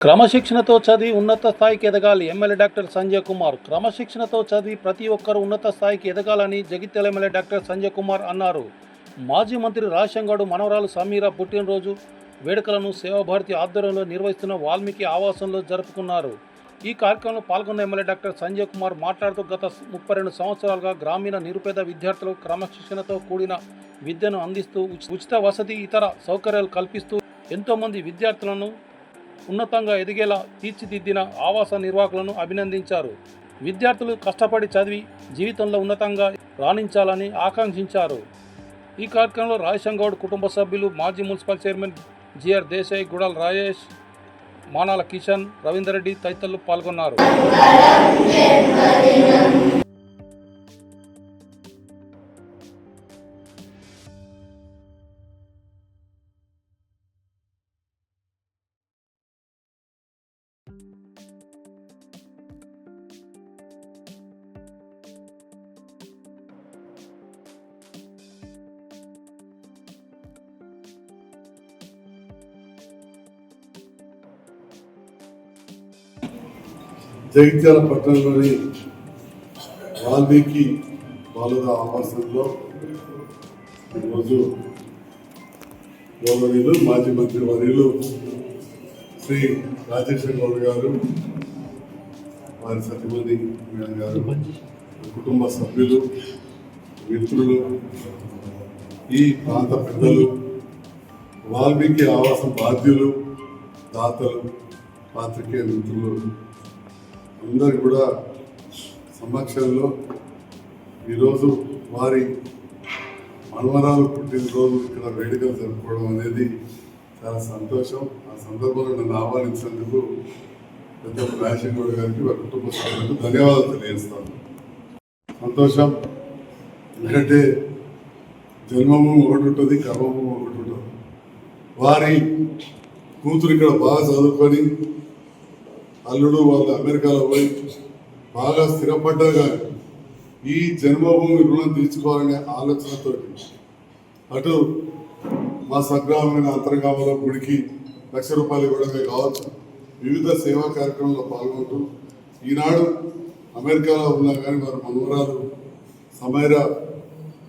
క్రమశిక్షణతో చదివి ఉన్నత స్థాయికి ఎదగాలి. ఎమ్మెల్యే డాక్టర్ సంజయ్ కుమార్ క్రమశిక్షణతో చదివి ప్రతి ఒక్కరూ ఉన్నత స్థాయికి ఎదగాలని జగిత్యాల ఎమ్మెల్యే డాక్టర్ సంజయ్ కుమార్ అన్నారు. మాజీ మంత్రి రాజశంగాడు మనవరాలు సమీర పుట్టినరోజు వేడుకలను సేవాభారతి ఆధ్వర్యంలో నిర్వహిస్తున్న వాల్మీకి ఆవాసంలో జరుపుకున్నారు. ఈ కార్యక్రమంలో పాల్గొన్న ఎమ్మెల్యే డాక్టర్ సంజయ్ కుమార్ మాట్లాడుతూ గత ముప్పై రెండు సంవత్సరాలుగా గ్రామీణ నిరుపేద విద్యార్థులకు క్రమశిక్షణతో కూడిన విద్యను అందిస్తూ ఉచి- ఉచిత వసతి ఇతర సౌకర్యాలు కల్పిస్తూ ఎంతోమంది విద్యార్థులను ఉన్నతంగా ఎదిగేలా తీర్చిదిద్దిన ఆవాస నిర్వాహకులను అభినందించారు. విద్యార్థులు కష్టపడి చదివి జీవితంలో ఉన్నతంగా రాణించాలని ఆకాంక్షించారు. ఈ కార్యక్రమంలో రాయశంగౌడ్ కుటుంబ సభ్యులు మాజీ municipal chairman G R Desai గుడాల్ Rajesh Manala Kishan Ravinder Reddy తదితరులు పాల్గొన్నారు. జగిత్యాల పట్టణంలోని వాల్మీకి బాలుర ఆవాసంలో ఈరోజు గౌరవనీయులు మాజీ మంత్రి వర్యులు శ్రీ రాజేశ్వర గౌడ్ గారు వారి సతీమణి గారు కుటుంబ సభ్యులు మిత్రులు ఈ ప్రాంత పెద్దలు వాల్మీకి ఆవాసం బాధ్యులు దాతలు పాత్రికేయ మిత్రులు అందరు కూడా సమక్షంలో ఈరోజు వారి మనవరాలు పుట్టినరోజు ఇక్కడ వేడుకలు జరుపుకోవడం అనేది చాలా సంతోషం. ఆ సందర్భంలో నన్ను ఆహ్వానించినందుకు పెద్ద రాజశేఖర్ గారికి వారి కుటుంబ సభ్యులకు ధన్యవాదాలు తెలియజేస్తాను. సంతోషం ఎందుకంటే జన్మము ఒకటి ఉంటుంది కర్మము ఒకటి ఉంటుంది. వారి కూతురు ఇక్కడ బాగా చదువుకొని అల్లుడు వాళ్ళు అమెరికాలో పోయి బాగా స్థిరపడ్డా కానీ ఈ జన్మభూమి రుణం తీర్చుకోవాలనే ఆలోచనతో అటు మా సగ్రామైన అంతర్గామంలో గుడికి లక్ష రూపాయలు ఇవ్వడమే కావచ్చు. వివిధ సేవా కార్యక్రమంలో పాల్గొంటూ ఈనాడు అమెరికాలో ఉన్నా కానీ వారి మనవరాలు సమైరా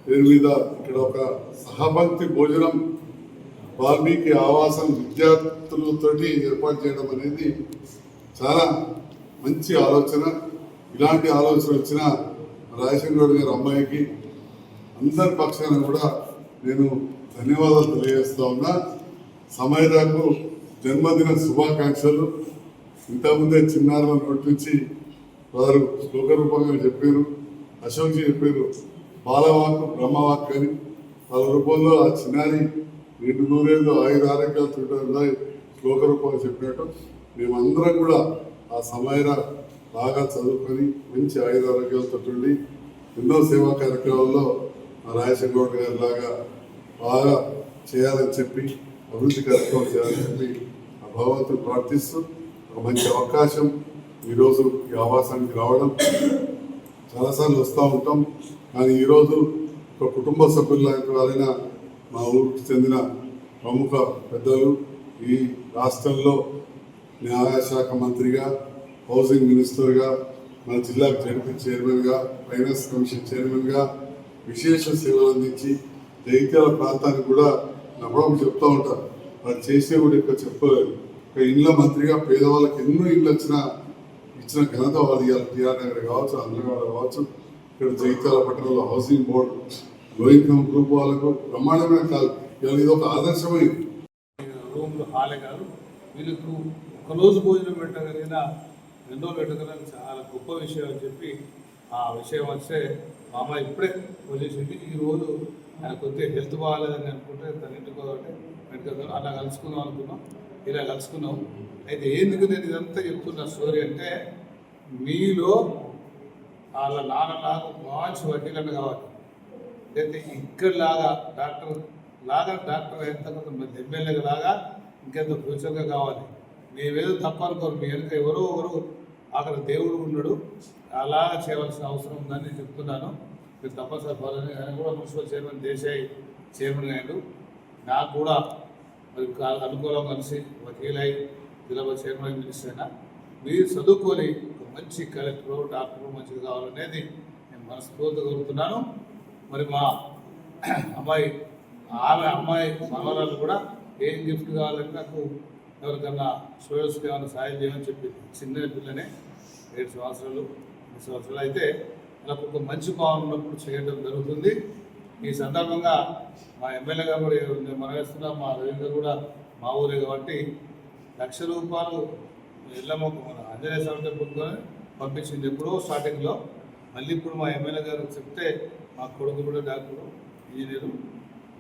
పేరు మీద ఇక్కడ ఒక సహభక్తి భోజనం వాల్మీకి ఆవాసం విద్యార్థులతోటి ఏర్పాటు చేయడం అనేది చాలా మంచి ఆలోచన ఇలాంటి ఆలోచన వచ్చిన రాజశేఖర్ గారి అమ్మాయికి అందరి పక్షాన కూడా నేను ధన్యవాదాలు తెలియజేస్తా ఉన్నా. సమయదాకు జన్మదిన శుభాకాంక్షలు. ఇంతకుముందే చిన్నారుల నోటి నుంచి వారు శ్లోక రూపంగా చెప్పారు అశోక్జీ చెప్పారు బాలవాక్ బ్రహ్మవాక్ అని. వాళ్ళ రూపంలో ఆ చిన్నారి రెండు నూరేళ్ళు ఐదు ఆరోగ్యాలు ఉన్నాయి శ్లోక రూపంగా చెప్పినట్టు. మేమందరం కూడా ఆ సమయంలో బాగా చదువుకొని మంచి ఆయుధ ఆరోగ్యాలతో ఉండి ఎన్నో సేవా కార్యక్రమాల్లో మా రాజశేఖర్ గారి లాగా బాగా చేయాలని చెప్పి అభివృద్ధి కార్యక్రమం చేయాలని చెప్పి ఆ భగవంతుడు ప్రార్థిస్తూ ఒక మంచి అవకాశం ఈరోజు ఈ ఆవాసానికి రావడం. చాలాసార్లు వస్తూ ఉంటాం కానీ ఈరోజు ఒక కుటుంబ సభ్యుల లాంటి వారైన మా ఊరికి చెందిన ప్రముఖ పెద్దలు ఈ రాష్ట్రంలో న్యాయశాఖ మంత్రిగా హౌసింగ్ మినిస్టర్గా మన జిల్లాకు జడ్పీ చైర్మన్గా ఫైనాన్స్ కమిషన్ చైర్మన్గా విశేష సేవలు అందించి జగిత్యాల ప్రాంతానికి కూడా నమ్మకం చెప్తూ ఉంటారు. వారు చేసే కూడా ఇక్కడ చెప్పలేదు. ఒక ఇండ్ల మంత్రిగా పేదవాళ్ళకి ఎన్నో ఇండ్లు వచ్చిన ఇచ్చిన ఘనత వాళ్ళు ఇవాళ టీఆర్ నగర్ కావచ్చు అందరగాడ కావచ్చు ఇక్కడ జగిత్యాల పట్టణంలో హౌసింగ్ బోర్డు లో ఇన్కమ్ గ్రూప్ వాళ్ళకు బ్రహ్మాండమైన కాదు ఇవాళ ఇది ఒక ఆదర్శమైంది. రూమ్లు హాలే కాదు వీళ్ళకు ఒక రోజు భోజనం పెట్టగలిగిన రెండో పెట్టగలిగిన చాలా గొప్ప విషయం అని చెప్పి ఆ విషయం వస్తే మా ఇప్పుడే వదిలేసింది ఈరోజు ఆయన కొద్దిగా హెల్త్ బాగాలేదని అనుకుంటే తన ఇంటికి పోతే మెడికల్ అలా కలుసుకుందాం అనుకున్నాం ఇలా కలుసుకున్నాం. అయితే ఎందుకు నేను ఇదంతా చెప్తున్న స్టోరీ అంటే మీలో వాళ్ళ నాన్నలాగా మంచి వడ్డీలను కావాలి. అయితే ఇక్కడలాగా డాక్టర్ లాగా డాక్టర్ ఎంత కొంత ఎమ్మెల్యే లాగా ఇంకెంత ఫ్యూచర్గా కావాలి. మేమేదో తప్పనుకోరు. మీ వెనుక ఎవరో ఒకరు అక్కడ దేవుడు ఉన్నాడు. అలా చేయవలసిన అవసరం ఉందని నేను చెప్తున్నాను. మీరు తప్పనిసరి పాలని ఆయన కూడా మున్సిపల్ చైర్మన్ దేశాయ్ చైర్మన్ అయ్యాడు. నాకు కూడా మరి కా- అనుకూలం కలిసి వకీలై జిల్లా చైర్మన్ మినిస్టర్ అయినా మీరు చదువుకొని ఒక మంచి కలెక్టర్ డాక్టర్ మంచిది కావాలనేది నేను మనస్ఫూర్తి కోరుతున్నాను. మరి మా అమ్మాయి ఆమె అమ్మాయి మనవరాలు కూడా ఏం గిఫ్ట్ కావాలని నాకు ఎవరికన్నా స్టూడెంట్స్కి ఏమైనా సాయం చేయమని చెప్పి చిన్న పిల్లనే ఏడు సంవత్సరాలు ఎనిమిది సంవత్సరాలు అయితే నాకు ఒక మంచి భావన ఉన్నప్పుడు చేయడం జరుగుతుంది. ఈ సందర్భంగా మా ఎమ్మెల్యే గారు కూడా నేను మా రవీంద్ర కూడా మా ఊరే కాబట్టి లక్ష రూపాయలు ఎల్లమ్మ మన ఆంజనేయ స్వామి టెంపుల్తో పంపించింది ఎప్పుడో స్టార్టింగ్లో. మళ్ళీ ఇప్పుడు మా ఎమ్మెల్యే గారు చెప్తే మా కొడుకు కూడా డాక్టర్ ఇంజనీరు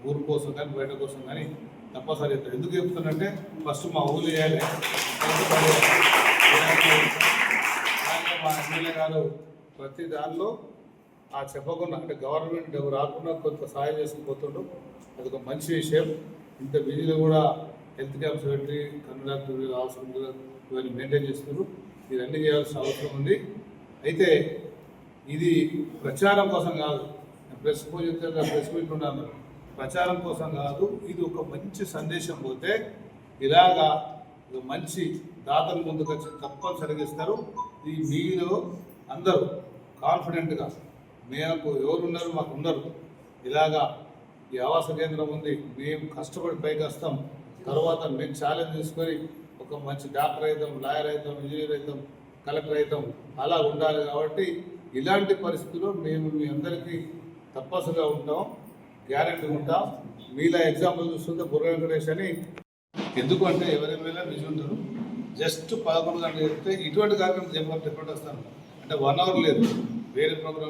ఊరు కోసం కానీ బయట కోసం కానీ తప్పనిసరి చెప్తారు ఎందుకు చెప్తున్నంటే ఫస్ట్ మా ఊరు చేయాలి మా ఎమ్మెల్యే గారు ప్రతి దానిలో ఆ చెప్పకుండా అంటే గవర్నమెంట్ రాకుండా కొంత సహాయం చేసుకుపోతుండ్రు అది ఒక మంచి విషయం. ఇంత బిజీలో కూడా హెల్త్ క్యాంప్స్ పెట్టి కండక్టర్ అవసరం ఇవన్నీ మెయింటైన్ చేస్తున్నారు. ఇవన్నీ చేయాల్సిన అవసరం ఉంది. అయితే ఇది ప్రచారం కోసం కాదు. ప్రెస్ చెప్తే ప్రెస్ మీట్ ఉన్నాను ప్రచారం కోసం కాదు ఇది ఒక మంచి సందేశం పోతే ఇలాగా ఒక మంచి దాతలు ముందుకు వచ్చి తప్పనిసరిగా ఇస్తారు. ఈ మీరు అందరూ కాన్ఫిడెంట్గా మేము ఎవరు ఉన్నారు మాకు ఉన్నారు ఇలాగా ఈ ఆవాస కేంద్రం ఉంది మేము కష్టపడి పైకి వస్తాం. తర్వాత మేము ఛాలెంజ్ తీసుకొని ఒక మంచి డాక్టర్ అవుతాం లాయర్ అవుతాం ఇంజనీర్ అవుతాం కలెక్టర్ అవుతాం. అలా ఉండాలి కాబట్టి ఇలాంటి పరిస్థితుల్లో మేము మీ అందరికీ తప్పసుగా ఉంటాం. గ్యారెంటీ ఉంటాం. మీలా ఎగ్జాంపుల్ చూస్తుంటే బుర్ర వెంకటేష్ అని. ఎందుకు అంటే ఎవరెవరైనా బిజీ ఉంటారు? జస్ట్ పదకొండు గంటలు చెప్తే ఇటువంటి కార్యక్రమం చెప్పాలి చెప్పండి వస్తాను. అంటే వన్ అవర్ లేదు. వేరే ప్రోగ్రామ్